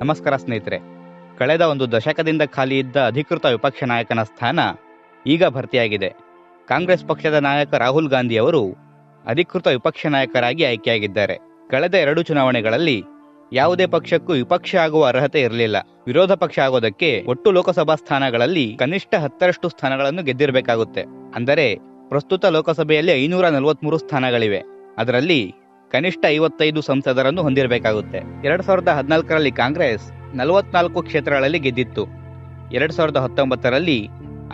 ನಮಸ್ಕಾರ ಸ್ನೇಹಿತರೆ. ಕಳೆದ ಒಂದು ದಶಕದಿಂದ ಖಾಲಿ ಇದ್ದ ಅಧಿಕೃತ ವಿಪಕ್ಷ ನಾಯಕನ ಸ್ಥಾನ ಈಗ ಭರ್ತಿಯಾಗಿದೆ. ಕಾಂಗ್ರೆಸ್ ಪಕ್ಷದ ನಾಯಕ ರಾಹುಲ್ ಗಾಂಧಿ ಅವರು ಅಧಿಕೃತ ವಿಪಕ್ಷ ನಾಯಕರಾಗಿ ಆಯ್ಕೆಯಾಗಿದ್ದಾರೆ. ಕಳೆದ ಎರಡು ಚುನಾವಣೆಗಳಲ್ಲಿ ಯಾವುದೇ ಪಕ್ಷಕ್ಕೂ ವಿಪಕ್ಷ ಆಗುವ ಅರ್ಹತೆ ಇರಲಿಲ್ಲ. ವಿರೋಧ ಪಕ್ಷ ಆಗೋದಕ್ಕೆ ಒಟ್ಟು ಲೋಕಸಭಾ ಸ್ಥಾನಗಳಲ್ಲಿ ಕನಿಷ್ಠ ಹತ್ತರಷ್ಟು ಸ್ಥಾನಗಳನ್ನು ಗೆದ್ದಿರಬೇಕಾಗುತ್ತೆ. ಅಂದರೆ ಪ್ರಸ್ತುತ ಲೋಕಸಭೆಯಲ್ಲಿ ಐನೂರ ನಲವತ್ಮೂರು ಸ್ಥಾನಗಳಿವೆ. ಅದರಲ್ಲಿ ಕನಿಷ್ಠ ಐವತ್ತೈದು ಸಂಸದರನ್ನು ಹೊಂದಿರಬೇಕಾಗುತ್ತೆ. ಎರಡ್ ಸಾವಿರದ ಹದಿನಾಲ್ಕರಲ್ಲಿ ಕಾಂಗ್ರೆಸ್ ನಲವತ್ನಾಲ್ಕು ಕ್ಷೇತ್ರಗಳಲ್ಲಿ ಗೆದ್ದಿತ್ತು. ಎರಡ್ ಸಾವಿರದ ಹತ್ತೊಂಬತ್ತರಲ್ಲಿ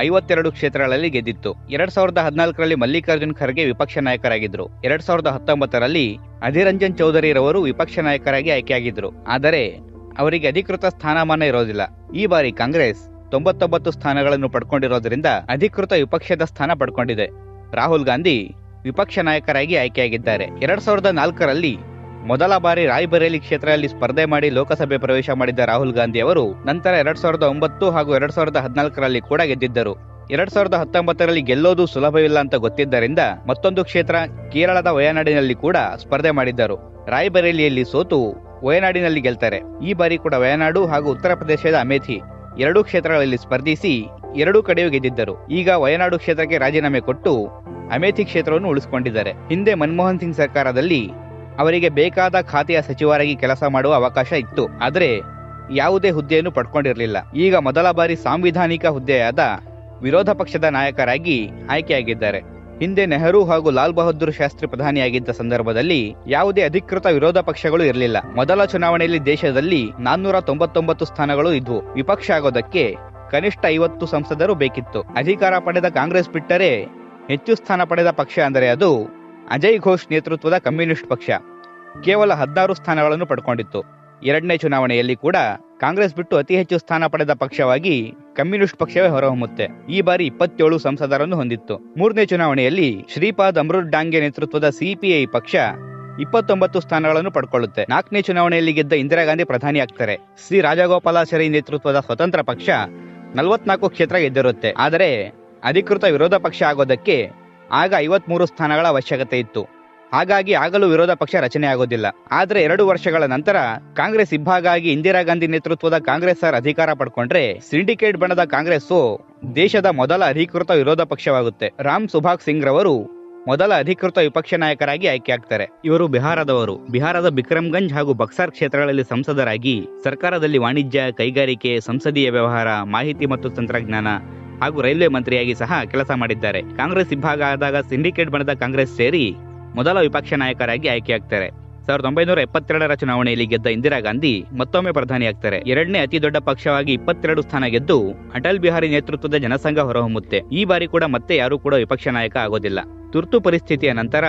ಐವತ್ತೆರಡು ಕ್ಷೇತ್ರಗಳಲ್ಲಿ ಗೆದ್ದಿತ್ತು. ಎರಡ್ ಸಾವಿರದ ಹದಿನಾಲ್ಕರಲ್ಲಿ ಮಲ್ಲಿಕಾರ್ಜುನ್ ಖರ್ಗೆ ವಿಪಕ್ಷ ನಾಯಕರಾಗಿದ್ದರು ಎರಡ್ ಸಾವಿರದ ಹತ್ತೊಂಬತ್ತರಲ್ಲಿ ಅಧಿರಂಜನ್ ಚೌಧರಿರವರು ವಿಪಕ್ಷ ನಾಯಕರಾಗಿ ಆಯ್ಕೆಯಾಗಿದ್ದರು ಆದರೆ ಅವರಿಗೆ ಅಧಿಕೃತ ಸ್ಥಾನಮಾನ ಇರೋದಿಲ್ಲ. ಈ ಬಾರಿ ಕಾಂಗ್ರೆಸ್ ತೊಂಬತ್ತೊಂಬತ್ತು ಸ್ಥಾನಗಳನ್ನು ಪಡ್ಕೊಂಡಿರೋದ್ರಿಂದ ಅಧಿಕೃತ ವಿಪಕ್ಷದ ಸ್ಥಾನ ಪಡ್ಕೊಂಡಿದೆ. ರಾಹುಲ್ ಗಾಂಧಿ ವಿಪಕ್ಷ ನಾಯಕರಾಗಿ ಆಯ್ಕೆಯಾಗಿದ್ದಾರೆ. ಎರಡ್ ಸಾವಿರದ ನಾಲ್ಕರಲ್ಲಿ ಮೊದಲ ಬಾರಿ ರಾಯ್ಬರೇಲಿ ಕ್ಷೇತ್ರದಲ್ಲಿ ಸ್ಪರ್ಧೆ ಮಾಡಿ ಲೋಕಸಭೆ ಪ್ರವೇಶ ಮಾಡಿದ್ದ ರಾಹುಲ್ ಗಾಂಧಿ ಅವರು ನಂತರ ಎರಡ್ ಸಾವಿರದ ಒಂಬತ್ತು ಹಾಗೂ ಎರಡ್ ಸಾವಿರದ ಹದಿನಾಲ್ಕರಲ್ಲಿ ಕೂಡ ಗೆದ್ದಿದ್ದರು. ಎರಡ್ ಸಾವಿರದ ಹತ್ತೊಂಬತ್ತರಲ್ಲಿ ಗೆಲ್ಲೋದು ಸುಲಭವಿಲ್ಲ ಅಂತ ಗೊತ್ತಿದ್ದರಿಂದ ಮತ್ತೊಂದು ಕ್ಷೇತ್ರ ಕೇರಳದ ವಯನಾಡಿನಲ್ಲಿ ಕೂಡ ಸ್ಪರ್ಧೆ ಮಾಡಿದ್ದರು. ರಾಯ್ಬರೇಲಿಯಲ್ಲಿ ಸೋತು ವಯನಾಡಿನಲ್ಲಿ ಗೆಲ್ತಾರೆ. ಈ ಬಾರಿ ಕೂಡ ವಯನಾಡು ಹಾಗೂ ಉತ್ತರ ಪ್ರದೇಶದ ಅಮೇಥಿ ಎರಡೂ ಕ್ಷೇತ್ರಗಳಲ್ಲಿ ಸ್ಪರ್ಧಿಸಿ ಎರಡೂ ಕಡೆಯೂ ಗೆದ್ದಿದ್ದರು. ಈಗ ವಯನಾಡು ಕ್ಷೇತ್ರಕ್ಕೆ ರಾಜೀನಾಮೆ ಕೊಟ್ಟು ಅಮೇಥಿ ಕ್ಷೇತ್ರವನ್ನು ಉಳಿಸಿಕೊಂಡಿದ್ದಾರೆ. ಹಿಂದೆ ಮನಮೋಹನ್ ಸಿಂಗ್ ಸರ್ಕಾರದಲ್ಲಿ ಅವರಿಗೆ ಬೇಕಾದ ಖಾತೆಯ ಸಚಿವರಾಗಿ ಕೆಲಸ ಮಾಡುವ ಅವಕಾಶ ಇತ್ತು. ಆದರೆ ಯಾವುದೇ ಹುದ್ದೆಯನ್ನು ಪಡ್ಕೊಂಡಿರಲಿಲ್ಲ. ಈಗ ಮೊದಲ ಬಾರಿ ಸಾಂವಿಧಾನಿಕ ಹುದ್ದೆಯಾದ ವಿರೋಧ ಪಕ್ಷದ ನಾಯಕರಾಗಿ ಆಯ್ಕೆಯಾಗಿದ್ದಾರೆ. ಹಿಂದೆ ನೆಹರು ಹಾಗೂ ಲಾಲ್ ಬಹದ್ದೂರ್ ಶಾಸ್ತ್ರಿ ಪ್ರಧಾನಿಯಾಗಿದ್ದ ಸಂದರ್ಭದಲ್ಲಿ ಯಾವುದೇ ಅಧಿಕೃತ ವಿರೋಧ ಪಕ್ಷಗಳು ಇರಲಿಲ್ಲ. ಮೊದಲ ಚುನಾವಣೆಯಲ್ಲಿ ದೇಶದಲ್ಲಿ ನಾನ್ನೂರ ತೊಂಬತ್ತೊಂಬತ್ತು ಸ್ಥಾನಗಳು ಇದ್ವು. ವಿಪಕ್ಷ ಆಗೋದಕ್ಕೆ ಕನಿಷ್ಠ ಐವತ್ತು ಸಂಸದರು ಬೇಕಿತ್ತು. ಅಧಿಕಾರ ಪಡೆದ ಕಾಂಗ್ರೆಸ್ ಬಿಟ್ಟರೆ ಹೆಚ್ಚು ಸ್ಥಾನ ಪಡೆದ ಪಕ್ಷ ಅಂದರೆ ಅದು ಅಜಯ್ ಘೋಷ್ ನೇತೃತ್ವದ ಕಮ್ಯುನಿಸ್ಟ್ ಪಕ್ಷ. ಕೇವಲ ಹದಿನಾರು ಸ್ಥಾನಗಳನ್ನು ಪಡ್ಕೊಂಡಿತ್ತು. ಎರಡನೇ ಚುನಾವಣೆಯಲ್ಲಿ ಕೂಡ ಕಾಂಗ್ರೆಸ್ ಬಿಟ್ಟು ಅತಿ ಹೆಚ್ಚು ಸ್ಥಾನ ಪಡೆದ ಪಕ್ಷವಾಗಿ ಕಮ್ಯುನಿಸ್ಟ್ ಪಕ್ಷವೇ ಹೊರಹೊಮ್ಮುತ್ತೆ. ಈ ಬಾರಿ ಇಪ್ಪತ್ತೇಳು ಸಂಸದರನ್ನು ಹೊಂದಿತ್ತು. ಮೂರನೇ ಚುನಾವಣೆಯಲ್ಲಿ ಶ್ರೀಪಾದ್ ಅಮೃತ್ ಡಾಂಗೆ ನೇತೃತ್ವದ ಸಿಪಿಐ ಪಕ್ಷ ಇಪ್ಪತ್ತೊಂಬತ್ತು ಸ್ಥಾನಗಳನ್ನು ಪಡ್ಕೊಳ್ಳುತ್ತೆ. ನಾಲ್ಕನೇ ಚುನಾವಣೆಯಲ್ಲಿ ಗೆದ್ದ ಇಂದಿರಾ ಗಾಂಧಿ ಪ್ರಧಾನಿ ಆಗ್ತಾರೆ. ಶ್ರೀ ರಾಜಗೋಪಾಲಾಚಾರಿ ನೇತೃತ್ವದ ಸ್ವತಂತ್ರ ಪಕ್ಷ ನಲವತ್ನಾಲ್ಕು ಕ್ಷೇತ್ರ ಗೆದ್ದಿರುತ್ತೆ. ಆದರೆ ಅಧಿಕೃತ ವಿರೋಧ ಪಕ್ಷ ಆಗೋದಕ್ಕೆ ಆಗ ಐವತ್ಮೂರು ಸ್ಥಾನಗಳ ಅವಶ್ಯಕತೆ ಇತ್ತು. ಹಾಗಾಗಿ ಆಗಲೂ ವಿರೋಧ ಪಕ್ಷ ರಚನೆ ಆಗೋದಿಲ್ಲ. ಆದರೆ ಎರಡು ವರ್ಷಗಳ ನಂತರ ಕಾಂಗ್ರೆಸ್ ಇಬ್ಬಾಗ ಆಗಿ ಇಂದಿರಾ ಗಾಂಧಿ ನೇತೃತ್ವದ ಕಾಂಗ್ರೆಸ್ ಸರ್ ಅಧಿಕಾರ ಪಡ್ಕೊಂಡ್ರೆ ಸಿಂಡಿಕೇಟ್ ಬಣದ ಕಾಂಗ್ರೆಸ್ ದೇಶದ ಮೊದಲ ಅಧಿಕೃತ ವಿರೋಧ ಪಕ್ಷವಾಗುತ್ತೆ. ರಾಮ್ ಸುಭಾಗ್ ಸಿಂಗ್ ರವರು ಮೊದಲ ಅಧಿಕೃತ ವಿಪಕ್ಷ ನಾಯಕರಾಗಿ ಆಯ್ಕೆಯಾಗ್ತಾರೆ ಇವರು ಬಿಹಾರದವರು. ಬಿಹಾರದ ಬಿಕ್ರಮ್ಗಂಜ್ ಹಾಗೂ ಬಕ್ಸಾರ್ ಕ್ಷೇತ್ರಗಳಲ್ಲಿ ಸಂಸದರಾಗಿ ಸರ್ಕಾರದಲ್ಲಿ ವಾಣಿಜ್ಯ, ಕೈಗಾರಿಕೆ, ಸಂಸದೀಯ ವ್ಯವಹಾರ, ಮಾಹಿತಿ ಮತ್ತು ತಂತ್ರಜ್ಞಾನ ಹಾಗೂ ರೈಲ್ವೆ ಮಂತ್ರಿಯಾಗಿ ಸಹ ಕೆಲಸ ಮಾಡಿದ್ದಾರೆ. ಕಾಂಗ್ರೆಸ್ ಇಬ್ಬಾಗ ಆದಾಗ ಸಿಂಡಿಕೇಟ್ ಬಣದ ಕಾಂಗ್ರೆಸ್ ಸೇರಿ ಮೊದಲ ವಿಪಕ್ಷ ನಾಯಕರಾಗಿ ಆಯ್ಕೆಯಾಗ್ತಾರೆ. ಸಾವಿರದ ಒಂಬೈನೂರ ಎಪ್ಪತ್ತೆರಡರ ಚುನಾವಣೆಯಲ್ಲಿ ಗೆದ್ದ ಇಂದಿರಾ ಗಾಂಧಿ ಮತ್ತೊಮ್ಮೆ ಪ್ರಧಾನಿಯಾಗ್ತಾರೆ. ಎರಡನೇ ಅತಿ ದೊಡ್ಡ ಪಕ್ಷವಾಗಿ ಇಪ್ಪತ್ತೆರಡು ಸ್ಥಾನ ಗೆದ್ದು ಅಟಲ್ ಬಿಹಾರಿ ನೇತೃತ್ವದ ಜನಸಂಘ ಹೊರಹೊಮ್ಮುತ್ತೆ. ಈ ಬಾರಿ ಕೂಡ ಮತ್ತೆ ಯಾರೂ ಕೂಡ ವಿಪಕ್ಷ ನಾಯಕ ಆಗೋದಿಲ್ಲ. ತುರ್ತು ಪರಿಸ್ಥಿತಿಯ ನಂತರ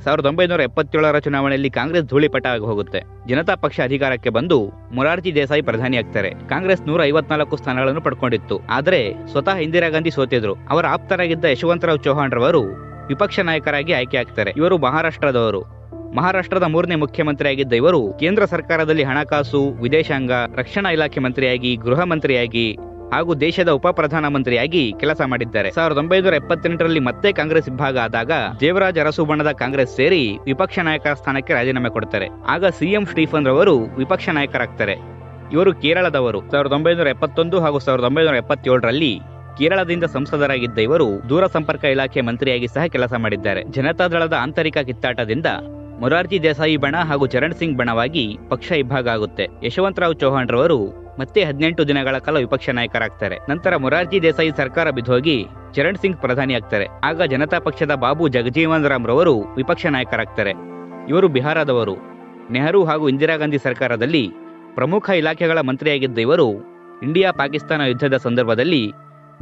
ಸಾವಿರದ ಒಂಬೈನೂರ ಎಪ್ಪತ್ತೇಳರ ಚುನಾವಣೆಯಲ್ಲಿ ಕಾಂಗ್ರೆಸ್ ಧೂಳಿಪಟ ಆಗಿ ಹೋಗುತ್ತೆ. ಜನತಾ ಪಕ್ಷ ಅಧಿಕಾರಕ್ಕೆ ಬಂದು ಮೊರಾರ್ಜಿ ದೇಸಾಯಿ ಪ್ರಧಾನಿಯಾಗ್ತಾರೆ ಕಾಂಗ್ರೆಸ್ ನೂರ ಐವತ್ನಾಲ್ಕು ಸ್ಥಾನಗಳನ್ನು ಪಡ್ಕೊಂಡಿತ್ತು. ಆದರೆ ಸ್ವತಃ ಇಂದಿರಾ ಗಾಂಧಿ ಸೋತಿದ್ರು. ಅವರ ಆಪ್ತರಾಗಿದ್ದ ಯಶವಂತರಾವ್ ಚೌಹಾಣ್ ರವರು ವಿಪಕ್ಷ ನಾಯಕರಾಗಿ ಆಯ್ಕೆಯಾಗ್ತಾರೆ ಇವರು ಮಹಾರಾಷ್ಟ್ರದವರು. ಮಹಾರಾಷ್ಟ್ರದ ಮೂರನೇ ಮುಖ್ಯಮಂತ್ರಿಯಾಗಿದ್ದ ಇವರು ಕೇಂದ್ರ ಸರ್ಕಾರದಲ್ಲಿ ಹಣಕಾಸು, ವಿದೇಶಾಂಗ, ರಕ್ಷಣಾ ಇಲಾಖೆ ಮಂತ್ರಿಯಾಗಿ, ಗೃಹ ಮಂತ್ರಿಯಾಗಿ ಹಾಗೂ ದೇಶದ ಉಪ ಪ್ರಧಾನಮಂತ್ರಿಯಾಗಿ ಕೆಲಸ ಮಾಡಿದ್ದಾರೆ. ಸಾವಿರದ ಒಂಬೈನೂರ ಎಪ್ಪತ್ತೆಂಟರಲ್ಲಿ ಮತ್ತೆ ಕಾಂಗ್ರೆಸ್ ವಿಭಾಗ ಆದಾಗ ದೇವರಾಜ್ ಅರಸು ಬಣ್ಣದ ಕಾಂಗ್ರೆಸ್ ಸೇರಿ ವಿಪಕ್ಷ ನಾಯಕರ ಸ್ಥಾನಕ್ಕೆ ರಾಜೀನಾಮೆ ಕೊಡ್ತಾರೆ ಆಗ ಸಿಎಂ ಸ್ಟೀಫನ್ ರವರು ವಿಪಕ್ಷ ನಾಯಕರಾಗ್ತಾರೆ. ಇವರು ಕೇರಳದವರು. ಸಾವಿರದ ಒಂಬೈನೂರ ಎಪ್ಪತ್ತೊಂದು ಹಾಗೂ ಸಾವಿರದ ಒಂಬೈನೂರ ಎಪ್ಪತ್ತೇಳರಲ್ಲಿ ಕೇರಳದಿಂದ ಸಂಸದರಾಗಿದ್ದ ಇವರು ದೂರ ಸಂಪರ್ಕ ಇಲಾಖೆ ಮಂತ್ರಿಯಾಗಿ ಸಹ ಕೆಲಸ ಮಾಡಿದ್ದಾರೆ. ಜನತಾ ದಳದ ಆಂತರಿಕ ಕಿತ್ತಾಟದಿಂದ ಮೊರಾರ್ಜಿ ದೇಸಾಯಿ ಬಣ ಹಾಗೂ ಚರಣ್ ಸಿಂಗ್ ಬಣವಾಗಿ ಪಕ್ಷ ಇಬ್ಬಾಗ ಆಗುತ್ತೆ. ಯಶವಂತರಾವ್ ಚೌಹಾಣ್ ರವರು ಮತ್ತೆ ಹದಿನೆಂಟು ದಿನಗಳ ಕಾಲ ವಿಪಕ್ಷ ನಾಯಕರಾಗ್ತಾರೆ. ನಂತರ ಮೊರಾರ್ಜಿ ದೇಸಾಯಿ ಸರ್ಕಾರ ಬಿದ್ದೋಗಿ ಚರಣ್ ಸಿಂಗ್ ಪ್ರಧಾನಿ ಆಗ್ತಾರೆ. ಆಗ ಜನತಾ ಪಕ್ಷದ ಬಾಬು ಜಗಜೀವನ್ ರಾಮ್ ರವರು ವಿಪಕ್ಷ ನಾಯಕರಾಗ್ತಾರೆ. ಇವರು ಬಿಹಾರದವರು. ನೆಹರು ಹಾಗೂ ಇಂದಿರಾ ಗಾಂಧಿ ಸರ್ಕಾರದಲ್ಲಿ ಪ್ರಮುಖ ಇಲಾಖೆಗಳ ಮಂತ್ರಿಯಾಗಿದ್ದ ಇವರು ಇಂಡಿಯಾ ಪಾಕಿಸ್ತಾನ ಯುದ್ಧದ ಸಂದರ್ಭದಲ್ಲಿ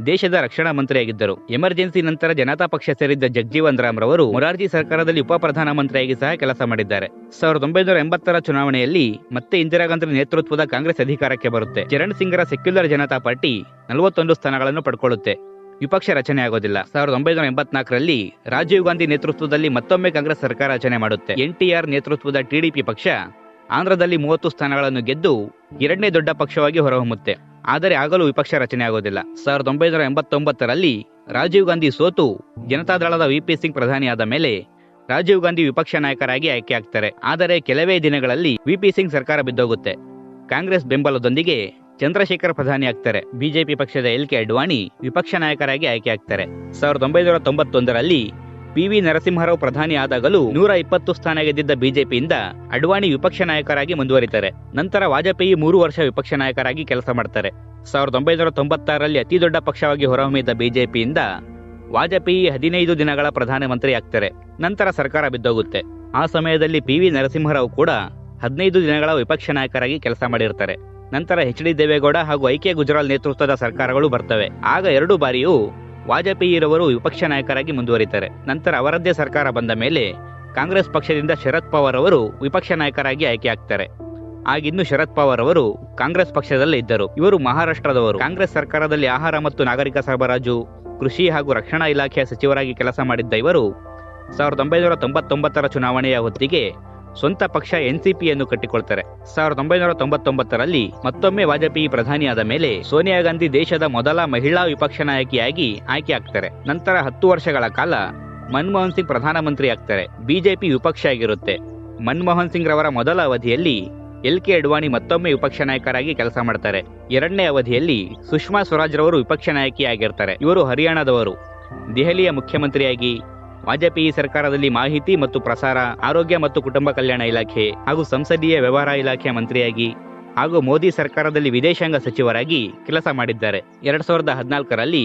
ದೇಶದ ರಕ್ಷಣಾ ಮಂತ್ರಿಯಾಗಿದ್ದರು. ಎಮರ್ಜೆನ್ಸಿ ನಂತರ ಜನತಾ ಪಕ್ಷ ಸೇರಿದ್ದ ಜಗಜೀವನ್ ರಾಮ್ ರವರು ಮೊರಾರ್ಜಿ ಸರ್ಕಾರದಲ್ಲಿ ಉಪ ಪ್ರಧಾನಮಂತ್ರಿಯಾಗಿ ಸಹ ಕೆಲಸ ಮಾಡಿದ್ದಾರೆ. ಸಾವಿರದ ಒಂಬೈನೂರ ಎಂಬತ್ತರ ಚುನಾವಣೆಯಲ್ಲಿ ಮತ್ತೆ ಇಂದಿರಾ ಗಾಂಧಿ ನೇತೃತ್ವದ ಕಾಂಗ್ರೆಸ್ ಅಧಿಕಾರಕ್ಕೆ ಬರುತ್ತೆ. ಚರಣ್ ಸಿಂಗ್ರ ಸೆಕ್ಯುಲರ್ ಜನತಾ ಪಾರ್ಟಿ ನಲವತ್ತೊಂದು ಸ್ಥಾನಗಳನ್ನು ಪಡ್ಕೊಳ್ಳುತ್ತೆ. ವಿಪಕ್ಷ ರಚನೆ ಆಗೋದಿಲ್ಲ. ಸಾವಿರದ ಒಂಬೈನೂರ ಎಂಬತ್ನಾಲ್ಕರಲ್ಲಿ ರಾಜೀವ್ ಗಾಂಧಿ ನೇತೃತ್ವದಲ್ಲಿ ಮತ್ತೊಮ್ಮೆ ಕಾಂಗ್ರೆಸ್ ಸರ್ಕಾರ ರಚನೆ ಮಾಡುತ್ತೆ. ಎನ್ಟಿಆರ್ ನೇತೃತ್ವದ ಟಿಡಿಪಿ ಪಕ್ಷ ಆಂಧ್ರದಲ್ಲಿ ಮೂವತ್ತು ಸ್ಥಾನಗಳನ್ನು ಗೆದ್ದು ಎರಡನೇ ದೊಡ್ಡ ಪಕ್ಷವಾಗಿ ಹೊರಹೊಮ್ಮುತ್ತೆ. ಆದರೆ ಆಗಲೂ ವಿಪಕ್ಷ ರಚನೆ ಆಗೋದಿಲ್ಲ. ಸಾವಿರದ ಒಂಬೈನೂರ ಎಂಬತ್ತೊಂಬತ್ತರಲ್ಲಿ ರಾಜೀವ್ ಗಾಂಧಿ ಸೋತು ಜನತಾದಳದ ವಿಪಿ ಸಿಂಗ್ ಪ್ರಧಾನಿಯಾದ ಮೇಲೆ ರಾಜೀವ್ ಗಾಂಧಿ ವಿಪಕ್ಷ ನಾಯಕರಾಗಿ ಆಯ್ಕೆಯಾಗ್ತಾರೆ ಆದರೆ ಕೆಲವೇ ದಿನಗಳಲ್ಲಿ ವಿಪಿ ಸಿಂಗ್ ಸರ್ಕಾರ ಬಿದ್ದೋಗುತ್ತೆ. ಕಾಂಗ್ರೆಸ್ ಬೆಂಬಲದೊಂದಿಗೆ ಚಂದ್ರಶೇಖರ್ ಪ್ರಧಾನಿ ಆಗ್ತಾರೆ. ಬಿಜೆಪಿ ಪಕ್ಷದ ಎಲ್ ಕೆ ಅಡ್ವಾಣಿ ವಿಪಕ್ಷ ನಾಯಕರಾಗಿ ಆಯ್ಕೆ ಆಗ್ತಾರೆ. ಸಾವಿರದ ಒಂಬೈನೂರ ತೊಂಬತ್ತೊಂದರಲ್ಲಿ ಪಿ ವಿ ನರಸಿಂಹರಾವ್ ಪ್ರಧಾನಿ ಆದಾಗಲೂ ನೂರ ಇಪ್ಪತ್ತು ಸ್ಥಾನ ಗೆದ್ದಿದ್ದ ಬಿಜೆಪಿಯಿಂದ ಅಡ್ವಾಣಿ ವಿಪಕ್ಷ ನಾಯಕರಾಗಿ ಮುಂದುವರಿತಾರೆ. ನಂತರ ವಾಜಪೇಯಿ ಮೂರು ವರ್ಷ ವಿಪಕ್ಷ ನಾಯಕರಾಗಿ ಕೆಲಸ ಮಾಡ್ತಾರೆ. ಸಾವಿರದ ಒಂಬೈನೂರ ತೊಂಬತ್ತಾರರಲ್ಲಿ ಅತಿ ದೊಡ್ಡ ಪಕ್ಷವಾಗಿ ಹೊರಹೊಮ್ಮಿದ್ದ ಬಿಜೆಪಿಯಿಂದ ವಾಜಪೇಯಿ ಹದಿನೈದು ದಿನಗಳ ಪ್ರಧಾನಮಂತ್ರಿ ಆಗ್ತಾರೆ. ನಂತರ ಸರ್ಕಾರ ಬಿದ್ದೋಗುತ್ತೆ. ಆ ಸಮಯದಲ್ಲಿ ಪಿ ವಿ ನರಸಿಂಹರಾವ್ ಕೂಡ ಹದಿನೈದು ದಿನಗಳ ವಿಪಕ್ಷ ನಾಯಕರಾಗಿ ಕೆಲಸ ಮಾಡಿರ್ತಾರೆ. ನಂತರ ಎಚ್ ಡಿ ದೇವೇಗೌಡ ಹಾಗೂ ಐಕೆ ಗುಜರಾಲ್ ನೇತೃತ್ವದ ಸರ್ಕಾರಗಳು ಬರ್ತವೆ. ಆಗ ಎರಡು ಬಾರಿಯೂ ವಾಜಪೇಯಿರವರು ವಿಪಕ್ಷ ನಾಯಕರಾಗಿ ಮುಂದುವರಿತಾರೆ. ನಂತರ ಅವರದ್ದೇ ಸರ್ಕಾರ ಬಂದ ಮೇಲೆ ಕಾಂಗ್ರೆಸ್ ಪಕ್ಷದಿಂದ ಶರದ್ ಪವಾರ್ ಅವರು ವಿಪಕ್ಷ ನಾಯಕರಾಗಿ ಆಯ್ಕೆಯಾಗ್ತಾರೆ ಆಗಿನ್ನು ಶರದ್ ಪವಾರ್ ಅವರು ಕಾಂಗ್ರೆಸ್ ಪಕ್ಷದಲ್ಲೇ ಇದ್ದರು. ಇವರು ಮಹಾರಾಷ್ಟ್ರದವರು. ಕಾಂಗ್ರೆಸ್ ಸರ್ಕಾರದಲ್ಲಿ ಆಹಾರ ಮತ್ತು ನಾಗರಿಕ ಸರಬರಾಜು, ಕೃಷಿ ಹಾಗೂ ರಕ್ಷಣಾ ಇಲಾಖೆಯ ಸಚಿವರಾಗಿ ಕೆಲಸ ಮಾಡಿದ್ದ ಇವರು ಸಾವಿರದ ಒಂಬೈನೂರ ತೊಂಬತ್ತೊಂಬತ್ತರ ಚುನಾವಣೆಯ ಹೊತ್ತಿಗೆ ಸ್ವಂತ ಪಕ್ಷ ಎನ್ಸಿಪಿಯನ್ನು ಕಟ್ಟಿಕೊಳ್ತಾರೆ. ಸಾವಿರದ ಒಂಬೈನೂರ ತೊಂಬತ್ತೊಂಬತ್ತರಲ್ಲಿ ಮತ್ತೊಮ್ಮೆ ವಾಜಪೇಯಿ ಪ್ರಧಾನಿಯಾದ ಮೇಲೆ ಸೋನಿಯಾ ಗಾಂಧಿ ದೇಶದ ಮೊದಲ ಮಹಿಳಾ ವಿಪಕ್ಷ ನಾಯಕಿಯಾಗಿ ಆಯ್ಕೆ ಆಗ್ತಾರೆ. ನಂತರ ಹತ್ತು ವರ್ಷಗಳ ಕಾಲ ಮನಮೋಹನ್ ಸಿಂಗ್ ಪ್ರಧಾನಮಂತ್ರಿ ಆಗ್ತಾರೆ. ಬಿಜೆಪಿ ವಿಪಕ್ಷ ಆಗಿರುತ್ತೆ. ಮನಮೋಹನ್ ಸಿಂಗ್ ರವರ ಮೊದಲ ಅವಧಿಯಲ್ಲಿ ಎಲ್ ಕೆ ಅಡ್ವಾಣಿ ಮತ್ತೊಮ್ಮೆ ವಿಪಕ್ಷ ನಾಯಕರಾಗಿ ಕೆಲಸ ಮಾಡ್ತಾರೆ. ಎರಡನೇ ಅವಧಿಯಲ್ಲಿ ಸುಷ್ಮಾ ಸ್ವರಾಜ್ ರವರು ವಿಪಕ್ಷ ನಾಯಕಿಯಾಗಿರ್ತಾರೆ. ಇವರು ಹರಿಯಾಣದವರು. ದೆಹಲಿಯ ಮುಖ್ಯಮಂತ್ರಿಯಾಗಿ ವಾಜಪೇಯಿ ಸರ್ಕಾರದಲ್ಲಿ ಮಾಹಿತಿ ಮತ್ತು ಪ್ರಸಾರ, ಆರೋಗ್ಯ ಮತ್ತು ಕುಟುಂಬ ಕಲ್ಯಾಣ ಇಲಾಖೆ ಹಾಗೂ ಸಂಸದೀಯ ವ್ಯವಹಾರ ಇಲಾಖೆಯ ಮಂತ್ರಿಯಾಗಿ ಹಾಗೂ ಮೋದಿ ಸರ್ಕಾರದಲ್ಲಿ ವಿದೇಶಾಂಗ ಸಚಿವರಾಗಿ ಕೆಲಸ ಮಾಡಿದ್ದಾರೆ. ಎರಡ್ ಸಾವಿರದ ಹದಿನಾಲ್ಕರಲ್ಲಿ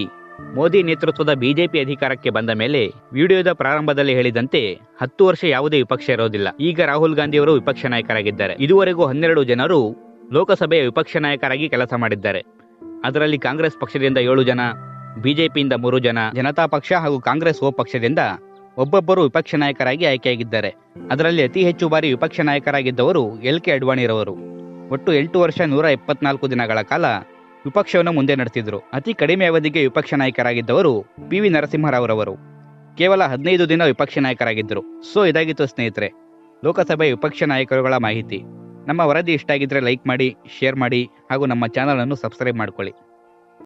ಮೋದಿ ನೇತೃತ್ವದ ಬಿಜೆಪಿ ಅಧಿಕಾರಕ್ಕೆ ಬಂದ ಮೇಲೆ ವಿಡಿಯೋದ ಪ್ರಾರಂಭದಲ್ಲಿ ಹೇಳಿದಂತೆ ಹತ್ತು ವರ್ಷ ಯಾವುದೇ ವಿಪಕ್ಷ ಇರೋದಿಲ್ಲ. ಈಗ ರಾಹುಲ್ ಗಾಂಧಿ ಅವರು ವಿಪಕ್ಷ ನಾಯಕರಾಗಿದ್ದಾರೆ. ಇದುವರೆಗೂ ಹನ್ನೆರಡು ಜನರು ಲೋಕಸಭೆಯ ವಿಪಕ್ಷ ನಾಯಕರಾಗಿ ಕೆಲಸ ಮಾಡಿದ್ದಾರೆ. ಅದರಲ್ಲಿ ಕಾಂಗ್ರೆಸ್ ಪಕ್ಷದಿಂದ ಏಳು ಜನ, ಬಿಜೆಪಿಯಿಂದ ಮೂರು ಜನ, ಜನತಾ ಪಕ್ಷ ಹಾಗೂ ಕಾಂಗ್ರೆಸ್ ಓ ಪಕ್ಷದಿಂದ ಒಬ್ಬೊಬ್ಬರು ವಿಪಕ್ಷ ನಾಯಕರಾಗಿ ಆಯ್ಕೆಯಾಗಿದ್ದಾರೆ. ಅದರಲ್ಲಿ ಅತಿ ಹೆಚ್ಚು ಬಾರಿ ವಿಪಕ್ಷ ನಾಯಕರಾಗಿದ್ದವರು ಎಲ್ ಕೆ ಅಡ್ವಾಣಿರವರು. ಒಟ್ಟು ಎಂಟು ವರ್ಷ ನೂರ ಎಪ್ಪತ್ನಾಲ್ಕು ದಿನಗಳ ಕಾಲ ವಿಪಕ್ಷವನ್ನು ಮುಂದೆ ನಡೆಸಿದರು. ಅತಿ ಕಡಿಮೆ ಅವಧಿಗೆ ವಿಪಕ್ಷ ನಾಯಕರಾಗಿದ್ದವರು ಪಿ ವಿ ನರಸಿಂಹರಾವ್ರವರು. ಕೇವಲ ಹದಿನೈದು ದಿನ ವಿಪಕ್ಷ ನಾಯಕರಾಗಿದ್ದರು. ಸೊ, ಇದಾಗಿತ್ತು ಸ್ನೇಹಿತರೆ. ಲೋಕಸಭೆ ವಿಪಕ್ಷ ನಾಯಕರುಗಳ ಮಾಹಿತಿ. ನಮ್ಮ ವರದಿ ಇಷ್ಟ ಆಗಿದ್ರೆ ಲೈಕ್ ಮಾಡಿ, ಶೇರ್ ಮಾಡಿ ಹಾಗೂ ನಮ್ಮ ಚಾನಲನ್ನು ಸಬ್ಸ್ಕ್ರೈಬ್ ಮಾಡ್ಕೊಳ್ಳಿ.